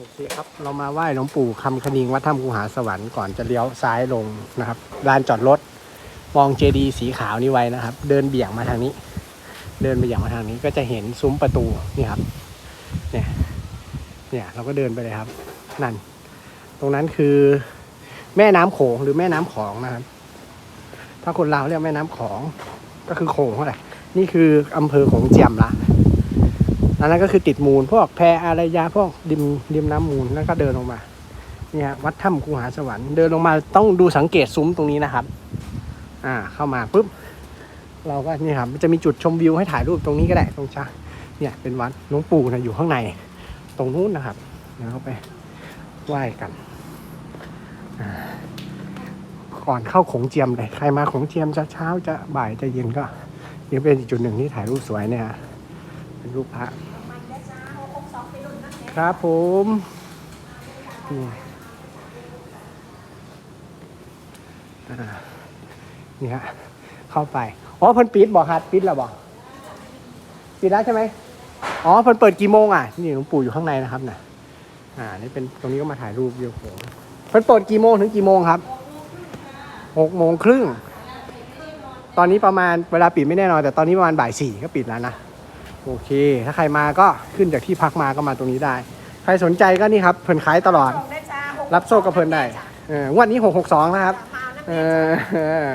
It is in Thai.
โอเคครับ เรามาไหว้หลวงปู่คำคณิงวัดถ้ำกูหาสวรรค์ก่อนจะเลี้ยวซ้ายลงนะครับลานจอดรถมองเจดีสีขาวนี้ไว้นะครับ เดินเบี่ยงมาทางนี้ เดินไปอย่างมาทางนี้ก็จะเห็นซุ้มประตูนี่ครับ เนี่ย เนี่ยเราก็เดินไปเลยครับ นั่น ตรงนั้นคือแม่น้ำโขงหรือแม่น้ำของนะครับ ถ้าคนลาวเรียกแม่น้ำของก็คือโขงเท่าไหร่นี่คืออำเภอโขงเจียมละ อันนั้นก็คือติดมูล พวกแพอารยาพวกริมริมน้ำมูลแล้วก็เดินลงมาเนี่ยวัดถ้ำกูหาสวรรค์เดินลงมาต้องดูสังเกตซุ้มตรงนี้นะครับ อ่าเข้ามาปุ๊บเราก็นี่ครับมันจะมีจุดชมวิวให้ถ่ายรูปตรงนี้ก็ได้ตรงช้าเนี่ยเป็นวัดหลวงปู่นะอยู่ข้างใน ตรงนู้นนะครับเดี๋ยวเราไปไหว้กันก่อนเข้าโขงเจียมเลยใครมาโขงเจียมจะเช้าจะบ่ายจะเย็นก็ยังเป็นอีกจุดหนึ่งที่ถ่ายรูปสวยเนี่ยเป็นรูปพระ ครับผมนี่นี่ฮะเข้าไป อ๋อเพิ่นปิดบอกครับปิดแล้วบอกปิดแล้วใช่ไหมอ๋อเพิ่นเปิดกี่โมงอะ นี่หลวงปู่อยู่ข้างในนะครับน่ะอ่า นี่เป็นตรงนี้ก็มาถ่ายรูปเดียวโหเพิ่นเปิดกี่โมงถึงกี่โมงครับหกโมงครึ่ง ตอนนี้ประมาณเวลาปิดไม่แน่นอนแต่ตอนนี้ประมาณบ่ายสี่ก็ปิดแล้วนะ โอเค ถ้าใครมาก็ขึ้นจากที่พักมาก็มาตรงนี้ได้ ใครสนใจก็นี่ครับเพิ่นขายตลอด รับโชคกับเพิ่นได้เอองวดนี้หกหกสองนะครับ เออ